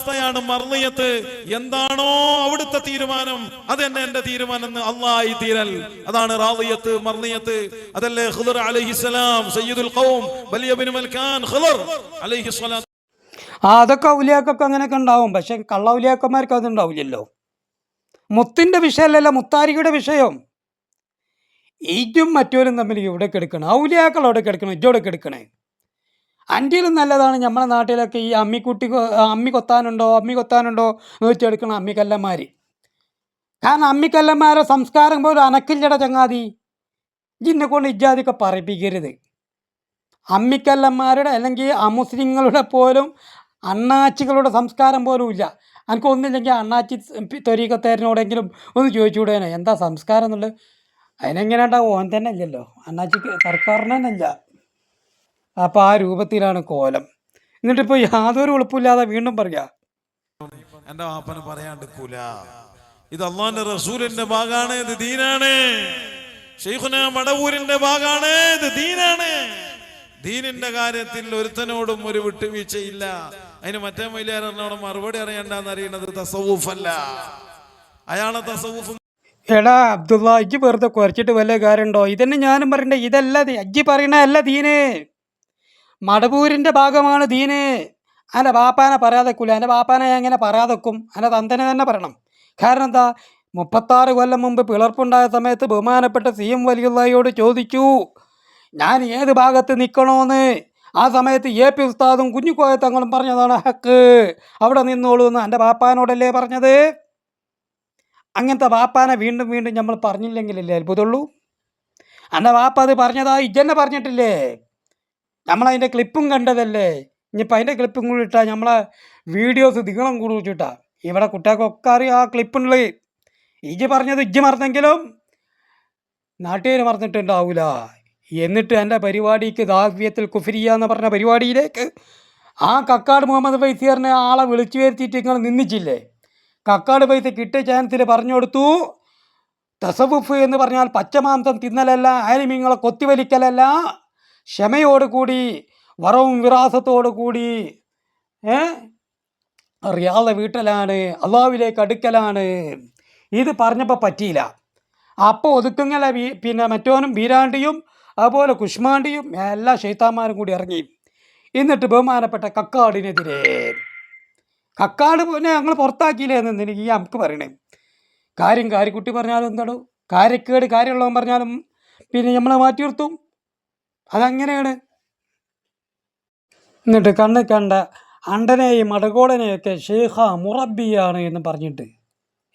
അവസ്ഥയാണ് മർണിയത്ത്. എന്താണോ അവിടുത്തെ തീരുമാനം? അതെന്നെ എന്റെ തീരുമാനം അള്ളാഹി തീരൽ. അതാണ് റാളിയത്ത് മർണിയത്ത്. അതല്ലേ ഖുദർ അലൈഹിസ്സലാം സയ്യിദുൽ ഖൗം വലിയ ബിൻ മൽക്കാൻ ഖുദർ അലൈഹിസ്സലാം ആ അതൊക്കെ ഔലിയാക്കൊക്കെ അങ്ങനെയൊക്കെ ഉണ്ടാവും. പക്ഷെ കള്ള ഔലിയാക്കന്മാർക്ക് അത് ഉണ്ടാവില്ലല്ലോ മുത്തിന്റെ വിഷയമല്ലല്ലോ മുത്താരികയുടെ വിഷയം. ഈറ്റും മറ്റോരും തമ്മിൽ ഇവിടെ കിടക്കണം ഔലിയാക്കൾ അവിടെ കിടക്കണം ഇജോടെ കിടക്കണേ അന്റെയിലും നല്ലതാണ്. നമ്മളെ നാട്ടിലൊക്കെ ഈ അമ്മിക്കുട്ടി അമ്മി കൊത്താനുണ്ടോ അമ്മി കൊത്താനുണ്ടോ എന്ന് അമ്മിക്കല്ലന്മാർ കാരണം അമ്മിക്കല്ലന്മാരെ സംസ്കാരം പോലും അനക്കില്ലട ചങ്ങാതി. ജിന്നെ കൊണ്ട് ഇജാതിയൊക്കെ പറയിപ്പിക്കരുത്. അമ്മിക്കല്ലന്മാരുടെ അല്ലെങ്കിൽ അമുസ്ലിങ്ങളുടെ പോലും അണ്ണാച്ചികളുടെ സംസ്കാരം പോലും ഇല്ല. എനിക്ക് ഒന്നില്ലെങ്കിൽ അണ്ണാച്ചി തൊരീക്കത്തേരനോടെങ്കിലും ഒന്ന് ചോദിച്ചുകൂടേനെ എന്താ സംസ്കാരം എന്നുള്ളത്? അതിനെങ്ങനെ ഉണ്ടാവും ഓൻ തന്നെ ഇല്ലല്ലോ അണ്ണാച്ചിക്ക് സർക്കാരിനെ തന്നെ അപ്പോൾ ആ രൂപത്തിലാണ് കോലം. എന്നിട്ടിപ്പോൾ യാതൊരു ഉളുപ്പില്ലാതെ വീണ്ടും പറയാ. എന്റെ വാപ്പന് പറയാണ്ടിക്കൂല ഇത് അള്ളാന്റെ റസൂലിന്റെ ഭാഗമാണ് ഇത് ദീനാണ്. ഷെയ്ഖുന മടവൂരിന്റെ ഭാഗമാണ് ഇത് ദീനാണ്. ദീനിന്റെ കാര്യത്തിൽ ഒരുത്തനോടും ഒരു വിട്ടുവീഴ്ചയില്ല. അതിന് മറ്റേ മൈലിയാറിനോട് മറുപടി അറിയണ്ടെന്ന് അറിയണത് തസവൂഫല്ല. അയാളെ തസവൂഫ് എടാ അബ്ദുള്ള ഇജ്ജ് വെറുതെ കുറച്ചിട്ട് വല്ല കാര്യമുണ്ടോ? ഇതന്നെ ഞാനും പറയണ്ടേ ഇതല്ല അജ്ജി പറയണ അല്ല ദീന്. മടവൂരിന്റെ ഭാഗമാണ് ദീന് എന്റെ ബാപ്പാനെ പറയാതെക്കൂല എന്റെ ബാപ്പാനെ എങ്ങനെ പറയാതെക്കും എന്റെ തന്തനെ തന്നെ പറയണം. കാരണം എന്താ? മുപ്പത്താറ് കൊല്ലം മുമ്പ് പിളർപ്പുണ്ടായ സമയത്ത് ബഹുമാനപ്പെട്ട സി എം വലിയുള്ളയോട് ചോദിച്ചു ഞാൻ ഏത് ഭാഗത്ത് നിൽക്കണമെന്ന് ആ സമയത്ത് എ പി ഉസ്താദും കുഞ്ഞുക്കോയ തങ്ങളും പറഞ്ഞതാണ് ഹക്ക് അവിടെ നിന്നോളൂ എന്ന് എന്റെ ബാപ്പാനോടല്ലേ പറഞ്ഞത്? അങ്ങനത്തെ വാപ്പാനെ വീണ്ടും വീണ്ടും നമ്മൾ പറഞ്ഞില്ലെങ്കിലല്ലേ അത്ഭുതമുള്ളൂ? എന്റെ വാപ്പ അത് പറഞ്ഞതാ ഇജ്ജന്നെ പറഞ്ഞിട്ടില്ലേ? നമ്മളതിന്റെ ക്ലിപ്പും കണ്ടതല്ലേ? ഇനിയിപ്പോൾ അതിന്റെ ക്ലിപ്പും കൂടി ഇട്ടാൽ നമ്മളെ വീഡിയോസ് ദിഗണം കൂടി വെച്ചിട്ടാ. ഇവിടെ കുട്ടികൾക്കൊക്കെ അറിയാം ആ ക്ലിപ്പുള്ളത് ഇജ്ജ് പറഞ്ഞത് ഇജ്ജ് മറന്നെങ്കിലും നാട്ടുകാർ മറന്നിട്ടുണ്ടാവൂല. എന്നിട്ട് എന്റെ പരിപാടിക്ക് ദാവ്യത്തിൽ കുഫിരിയ എന്ന് പറഞ്ഞ പരിപാടിയിലേക്ക് ആ കക്കാട് മുഹമ്മദ് ഫൈസിയറിനെ ആളെ വിളിച്ചു വരുത്തിയിട്ട് നിങ്ങൾ നിന്നിച്ചില്ലേ? കക്കാട് പൈസ കിട്ടിയ ചാൻസിൽ പറഞ്ഞു കൊടുത്തു. തസവുഫ് എന്ന് പറഞ്ഞാൽ പച്ചമാംസം തിന്നലല്ല ആലിമീങ്ങളെ കൊത്തിവലിക്കലല്ല. ക്ഷമയോടുകൂടി വറവും വിറാസത്തോടുകൂടി ഏ? അറിയാതെ വീട്ടലാണ് അള്ളാവിലേക്ക് അടുക്കലാണ്. ഇത് പറഞ്ഞപ്പോൾ പറ്റിയില്ല. അപ്പോൾ ഒതുക്കുങ്ങല വീ പിന്നെ മറ്റോനും വീരാണ്ടിയും അതുപോലെ കുഷ്മാണ്ടിയും എല്ലാ ഷെയ്ത്താന്മാരും കൂടി ഇറങ്ങി. എന്നിട്ട് ബഹുമാനപ്പെട്ട കക്കാടിനെതിരെ. കക്കാട് പിന്നെ ഞങ്ങൾ പുറത്താക്കിയില്ലേ എന്ന് എനിക്ക് ഈ നമുക്ക് പറയണേ? കാര്യം കാര്യക്കുട്ടി പറഞ്ഞാലും എന്താണോ? കാര്യക്കേട് കാര്യമുള്ളവൻ പറഞ്ഞാലും പിന്നെ നമ്മളെ മാറ്റി നിർത്തും. അതങ്ങനെയാണ്. എന്നിട്ട് കണ്ണ് കണ്ട അണ്ടനെയും അടകോടനെയൊക്കെ ഷേഖ മുറബിയാണ് എന്ന് പറഞ്ഞിട്ട്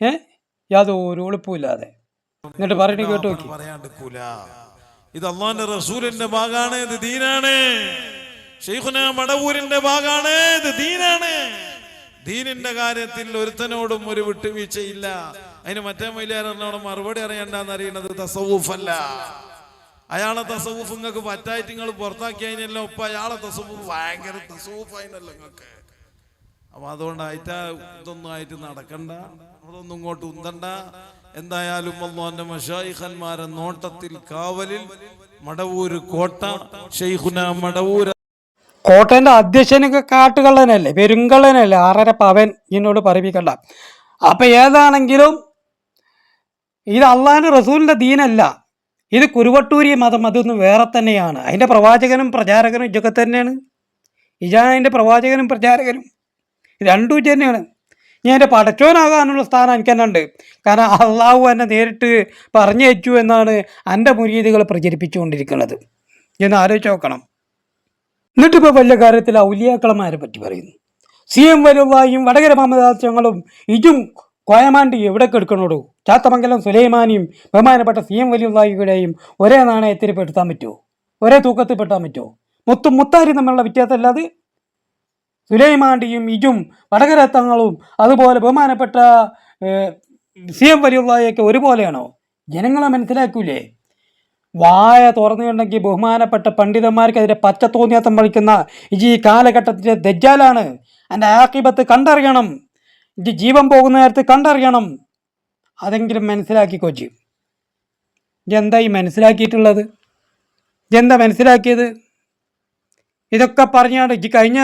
ഏ? യാതൊരു ഒളിപ്പുമില്ലാതെ. എന്നിട്ട് പറഞ്ഞു കേട്ടു ഇത് അള്ളാന്റെ റസൂലിന്റെ ഭാഗാണ് ഇത് ദീനാണ്. ഷെയ്ഖുന മടവൂരിന്റെ ഭാഗാണ് ഇത് ദീനാണ്. ദീനിന്റെ കാര്യത്തിൽ ഒരുത്തനോടും ഒരു വിട്ടുവീഴ്ചയില്ല. അതിന് മറ്റേ മൈലിയാറിനോട് മറുപടി അറിയണ്ടെന്ന് അറിയണത് തസവൂഫല്ല അയാളെ തസവൂഫ് നിങ്ങൾക്ക് പറ്റായിട്ട് നിങ്ങൾ പുറത്താക്കി അതിനല്ലോ ഇപ്പൊ അയാളെ തസവൂഫ് ഭയങ്കര തസവൂഫ് അതിനല്ലോ നിങ്ങൾക്ക് അപ്പൊ അതുകൊണ്ടായിട്ട് ഇതൊന്നും ആയിട്ട് നടക്കണ്ട. അതൊന്നും ഇങ്ങോട്ട് ഉന്തണ്ട. എന്തായാലും അള്ളാന്റെ മഷായിഖന്മാരെ നോട്ടത്തിൽ കാവലിൽ മടവൂര് കോട്ട. ഷെയ്ഖുന മടവൂർ കോട്ടന്റെ അധ്യക്ഷനൊക്കെ കാട്ടുകള്ളനല്ലേ? പെരുങ്കള്ളനല്ലേ? ആറര പവൻ എന്നോട് പറയിപ്പിക്കണ്ട. അപ്പൊ ഏതാണെങ്കിലും ഇത് അള്ളാഹിന്റെ റസൂലിന്റെ ദീനല്ല. ഇത് കുരുവട്ടൂരി മതം അതൊന്നും വേറെ തന്നെയാണ്. അതിന്റെ പ്രവാചകനും പ്രചാരകനും ഇതൊക്കെ തന്നെയാണ്. ഇജാണ് അതിന്റെ പ്രവാചകനും പ്രചാരകനും. ഇത് രണ്ടും ഇത് തന്നെയാണ്. ഞാൻ എന്റെ പടച്ചോനാകാനുള്ള സ്ഥാനം എനിക്ക് തന്നെ ഉണ്ട് കാരണം അള്ളാഹു എന്നെ നേരിട്ട് പറഞ്ഞു വെച്ചു എന്നാണ് എന്റെ മുരീതികൾ പ്രചരിപ്പിച്ചുകൊണ്ടിരിക്കുന്നത്. എന്ന് ആലോചിച്ച് നോക്കണം. എന്നിട്ടിപ്പോൾ വലിയ കാര്യത്തിൽ ഔലിയാക്കളന്മാരെ പറ്റി പറയുന്നു. സി എം വലുവായും വടകര മാമദാസങ്ങളും ഇജും കോയമാണ്ടി എവിടെ കെടുക്കണോടു? ചാത്തമംഗലം സുലൈമാനിയും ബഹുമാനപ്പെട്ട സി എം വലിയുള്ളായിയുടെയും ഒരേ നാണയത്തിൽ പെടുത്താൻ പറ്റുമോ ഒരേ തൂക്കത്തിൽ പെട്ടാൻ പറ്റുമോ മുത്തും മുത്താരി തമ്മിലുള്ള വ്യത്യാസമല്ലാതെ? സുലൈമാണ്ടിയും ഇജും വടകരത്തങ്ങളും അതുപോലെ ബഹുമാനപ്പെട്ട സി എം വലിയുള്ളയൊക്കെ ഒരുപോലെയാണോ? ജനങ്ങളെ മനസ്സിലാക്കൂലേ? വായ തുറന്നുണ്ടെങ്കിൽ ബഹുമാനപ്പെട്ട പണ്ഡിതന്മാർക്കെതിരെ പച്ച തോന്നിയാത്തം വളിക്കുന്ന ഇജി ഈ കാലഘട്ടത്തിന്റെ ദജ്ജാലാണ്. എന്റെ ആക്കിബത്ത് കണ്ടറിയണം. ജീവൻ പോകുന്ന നേരത്ത് കണ്ടറിയണം. അതെങ്കിലും മനസ്സിലാക്കി കൊച്ചി. എന്താ ഈ മനസ്സിലാക്കിയിട്ടുള്ളത്? എന്താ മനസ്സിലാക്കിയത്? ഇതൊക്കെ പറഞ്ഞാണ് ഇജി കഴിഞ്ഞ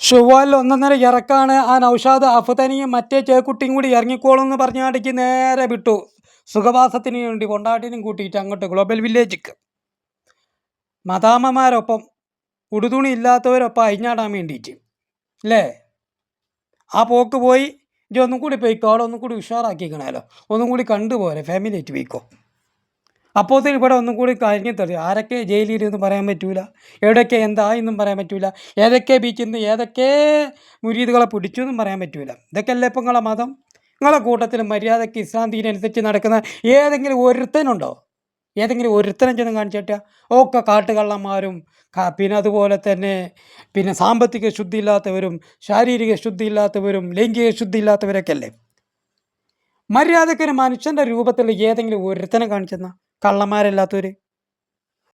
ഷുവാലിൽ ഒന്നൊന്നര ഇറക്കാണ് ആ നൗഷാദ് അഫ്തനിയും മറ്റേ ചേക്കുട്ടിയും കൂടി ഇറങ്ങിക്കോളും എന്ന് പറഞ്ഞാടിക്ക് നേരെ വിട്ടു. സുഖവാസത്തിന് വേണ്ടി കൊണ്ടാട്ടിനും കൂട്ടിയിട്ട് അങ്ങോട്ട് ഗ്ലോബൽ വില്ലേജിക്ക്. മതാമ്മമാരൊപ്പം ഉടുതുണി ഇല്ലാത്തവരൊപ്പം അഴിഞ്ഞാടാൻ വേണ്ടിയിട്ട്. അല്ലേ? ആ പോക്ക് പോയി. ഇനി ഒന്നും കൂടി പോയി അവിടെ ഒന്നും കൂടി ഉഷാറാക്കിക്കണല്ലോ ഒന്നും കൂടി കണ്ടുപോരെ ഫാമിലി ആയിട്ട് പോയിക്കോ. അപ്പോഴത്തേന് ഇവിടെ ഒന്നും കൂടി കഴിഞ്ഞു തരും ആരൊക്കെ ജയിലിരുന്ന് പറയാൻ പറ്റൂല? എവിടെയൊക്കെ എന്തായെന്നും പറയാൻ പറ്റൂല. ഏതൊക്കെ ബീച്ചിന്ന് ഏതൊക്കെ മുരീദുകളെ പിടിച്ചു എന്നും പറയാൻ പറ്റൂല. ഇതൊക്കെ അല്ലേ ഇപ്പം നിങ്ങളെ മതം? നിങ്ങളെ കൂട്ടത്തിൽ മര്യാദയ്ക്ക് ഇസ്ലാം തീരനുസരിച്ച് നടക്കുന്ന ഏതെങ്കിലും ഒരുത്തനുണ്ടോ? ഏതെങ്കിലും ഒരുത്തനം ചെന്ന് കാണിച്ചിട്ട് ഒക്കെ കാട്ടുകള്ളന്മാരും പിന്നെ അതുപോലെ തന്നെ പിന്നെ സാമ്പത്തിക ശുദ്ധിയില്ലാത്തവരും ശാരീരിക ശുദ്ധിയില്ലാത്തവരും ലൈംഗിക ശുദ്ധിയില്ലാത്തവരൊക്കെ അല്ലേ? മര്യാദക്കൊരു മനുഷ്യന്റെ രൂപത്തിൽ ഏതെങ്കിലും ഒരുത്തനെ കാണിച്ചെന്ന? കള്ളന്മാരല്ലാത്തവർ